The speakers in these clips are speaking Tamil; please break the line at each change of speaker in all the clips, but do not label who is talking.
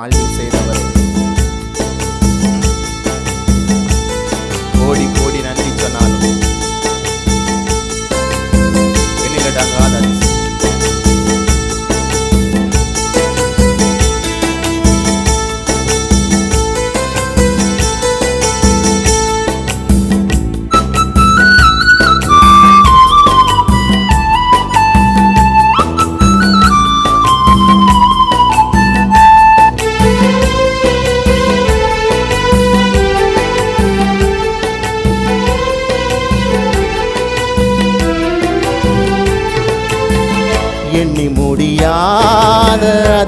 வாழ்வில் செய்தவர்.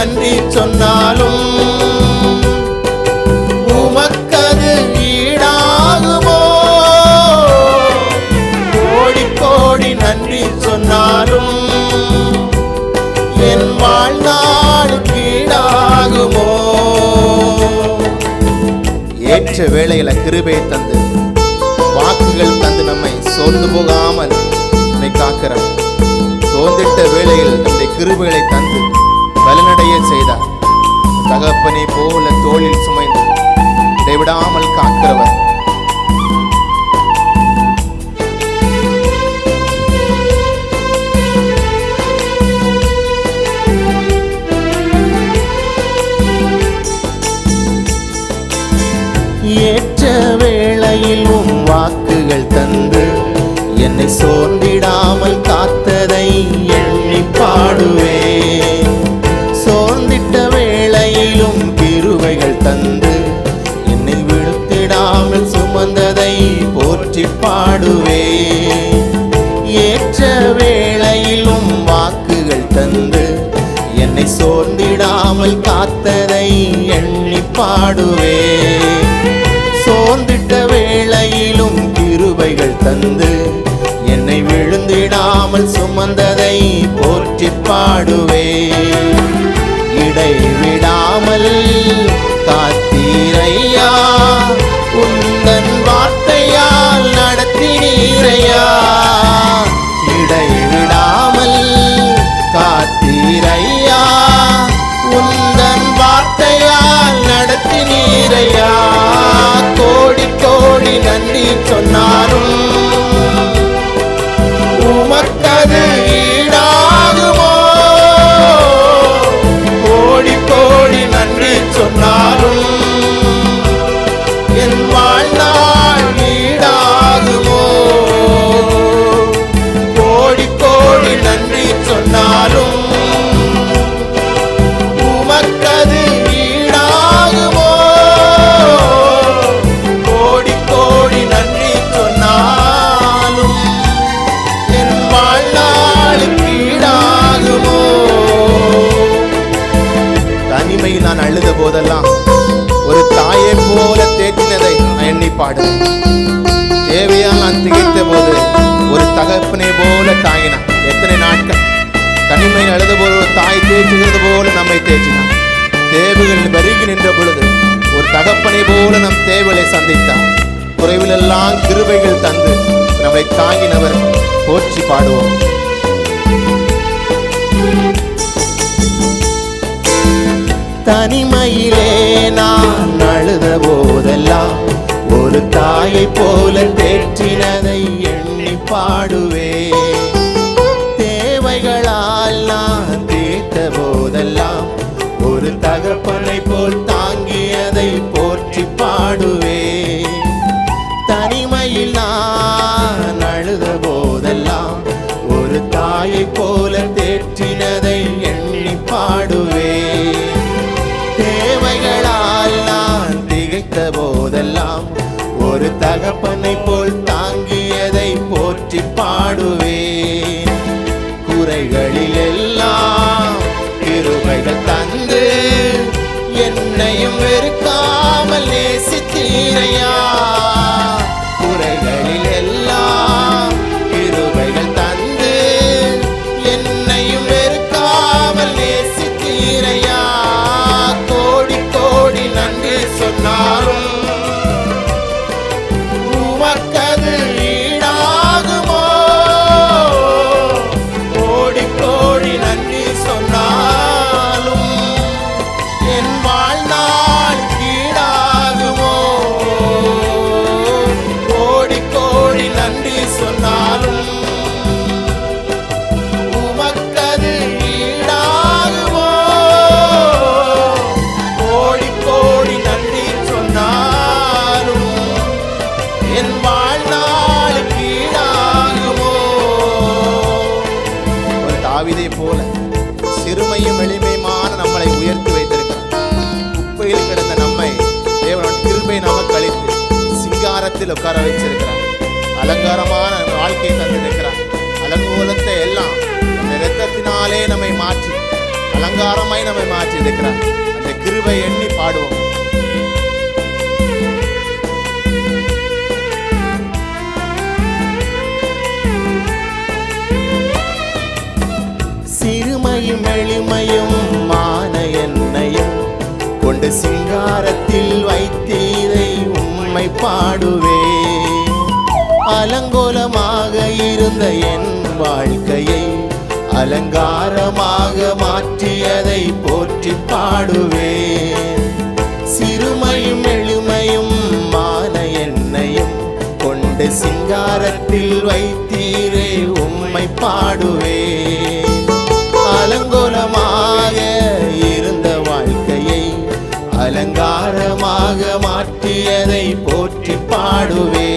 நன்றி சொன்னாலும் உமக்கது ஈடாகுமோ? கோடி கோடி நன்றி சொன்னாலும் என் வாழ்நாள் கீழாகுமோ ஏற்ற வேளையில கிருபை தந்து வாக்குகள் தந்து நம்மை சோர்ந்து போகாமல் நம்மை காக்கிறவர் சோர்ந்திட்ட வேளையில் நம்முடைய கிருபைகளை தந்து பலனடைய செய்தார் தகப்பனை போல தோளில் சுமைந்து இடைவிடாமல் காக்கிறவர். ஏற்ற வேளையில் உம் வாக்குகள் தந்து என்னை சோர்ந்திடாமல் காத்ததை எண்ணி பாடுவேன். எண்ணி பாடுவே சோர்ந்திட்ட வேளையிலும் கிருபைகள் தந்து என்னை விழுந்திடாமல் சுமந்ததை போற்றி பாடுவே. இடைவிடாமல் காத்தீரையா உந்தன் வார்த்தையால் நடத்தினீரையா. இடைவிடாமல் காத்தீரையா உந்தன் வார்த்தையால் நடத்தினீரையா கோடி கோடி நன்றி சொன்னாரும் உமக்கது தேவைகள் பெருகி நின்ற பொழுது ஒரு தகப்பனை போல நம் தேவைகளை சந்தித்தார். குறைவிலெல்லாம் கிருபைகள் தந்து நம்மை தாங்கினவர் போற்றி பாடுவோம். தனிமையிலே நான் அழுத போதெல்லாம் ஒரு தாயை போல தேற்றினதை எண்ணி பாடுவேன். ஒரு தகப்பனை போல் தாங்கியதை போற்றி பாடுவே. தனிமையில் நான் அழுத போதெல்லாம் ஒரு தாயை போல தேற்றினதை எண்ணி பாடுவே. தேவைகளால் நான் திகைத்த போதெல்லாம் ஒரு தகப்பனை போல் தாங்கியதை போற்றி பாடுவே. குறைகளில் நேசித்தீரையா குறைகளில் எல்லாம் கிருபைகள் தந்து என்னையும் வெறுக்காமல் நேசித்தீரையா? கோடி கோடி நன்றி இடத்தில் உட்கார வச்சிருக்கிறார் அலங்காரமான வாழ்க்கையை தந்திருக்கிறார் அலங்கோலத்தை எல்லாம் அந்த இரத்தத்தினாலே நம்மை மாற்றி அலங்காரமாய் நம்மை மாற்றி இருக்கிறார் அந்த கிருவை எண்ணி பாடுவோம். சிறுமையும் எளிமையும் மான என்னையும் கொண்டு சிங்காரத்தில் வைத்து உம்மை பாடுவே. அலங்கோலமாக இருந்த என் வாழ்க்கையை அலங்காரமாக மாற்றியதை போற்றி பாடுவே. சிறுமையும் எளிமையும் மான எண்ணையும் கொண்டு சிங்காரத்தில் வைத்தீரே உம்மை பாடுவே. அலங்கோலமாக போற்றி பாடுவே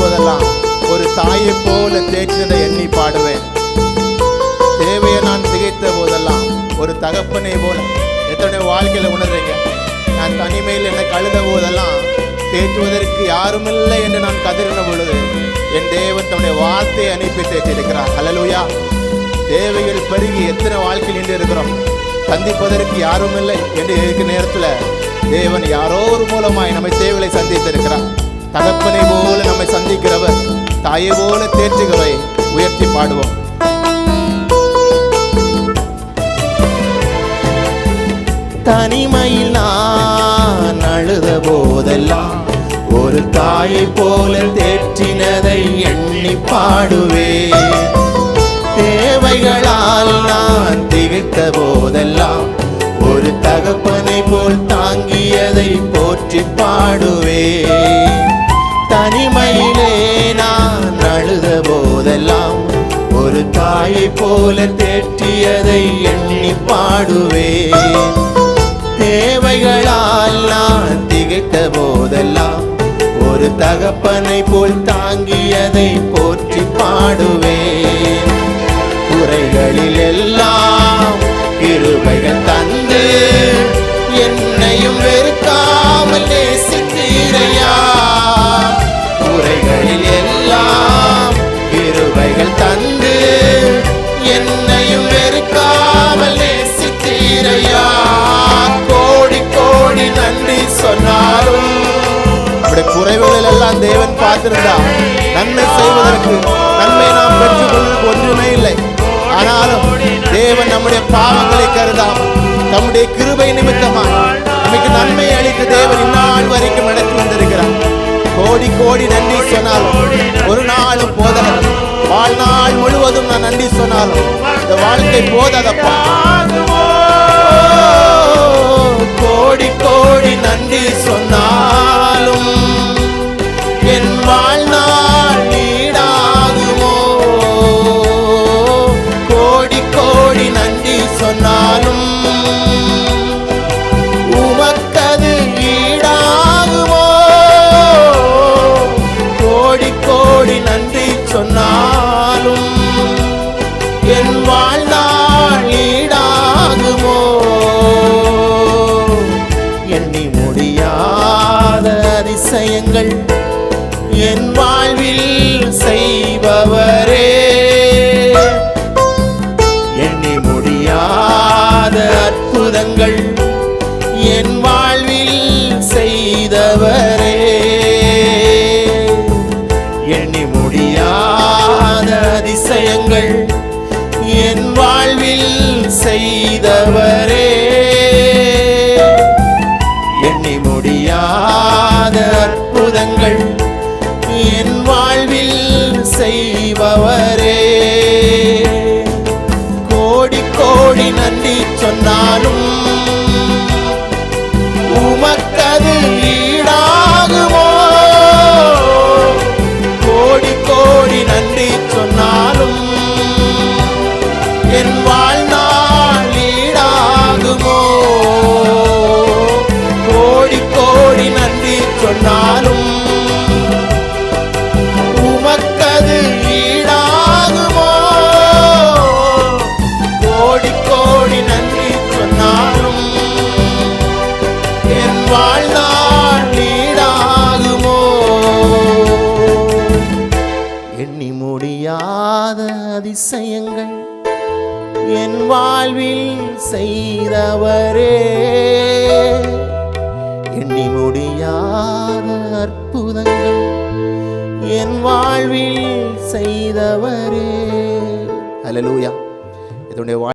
போதெல்லாம் ஒரு தாயை போல தேற்றினதை எண்ணி பாடுவேன். தேவையை நான் திகைத்த போதெல்லாம் ஒரு தகப்பனை போல எத்தனை வாழ்க்கையில உணர்றீங்க. நான் தனிமையில் என்னை கழுத போதெல்லாம் தேற்றுவதற்கு யாருமில்லை என்று நான் கதறின பொழுது என் தேவன் தன்னுடைய வார்த்தையை அனுப்பி தேற்றியிருக்கிறார் அலலுயா தேவைகள் பெருகி எத்தனை வாழ்க்கையில் நின்று இருக்கிறோம். சந்திப்பதற்கு யாரும் இல்லை என்று இருக்கிற நேரத்தில் தேவன் யாரோ ஒரு மூலமாய் நம்மை தேவைகளை சந்தித்திருக்கிறார். தகப்பனை போல நம்மை சந்திக்கிறவர் தாயை போல தேற்றுகிறவை உயர்த்தி பாடுவோம். தனிமையில் நான் அழுத போதெல்லாம் ஒரு தாயை போல தேற்றினதை எண்ணி பாடுவேன். தேவைகளால் நான் திகைத்த போதெல்லாம் ஒரு தகப்பனை போல் தாங்கியதை போற்றி பாடுவேன். தாயை போல தேற்றியதை எண்ணி பாடுவே தேவைகளால் நான் திகைத்த போதெல்லாம் ஒரு தகப்பனை போல் தாங்கியதை போற்றி பாடுவே குறைகளில் எல்லாம் கிருபைகள் தந்து என்னையும் வெறுக்காமல் நேசித்தீரையா. குறைகளில் தேவன் நன்மை செய்வதற்கு நன்மை நாம் பெற்றுக்கொள்வதற்கு ஒன்றுமே இல்லை. ஆனாலும் தேவன் நம்முடைய பாவங்களை கருதாம் தம்முடைய கிருபை நிமித்தமாய் நமக்கு நன்மை அளித்த தேவன் இந்நாள் வரைக்கும் நடத்தி வந்திருக்கிறார். கோடி கோடி நன்றி சொன்னாலும் ஒரு நாளும் போதாது. வாழ்நாள் முழுவதும் நான் நன்றி சொன்னாலும் இந்த வாழ்க்கை போதாதப்பா. அதிசயங்கள் என் வாழ்வில் செய்பவரே. எண்ணி முடியாத அற்புதங்கள் என் வாழ்வில் செய்தவரே. எண்ணி முடியாத அதிசயங்கள் என் வாழ்வில் செய்தவர் அற்புதங்கள் என் வாழ்வில் செய்பவரே. கோடி கோடி நன்றி சொன்னாலும்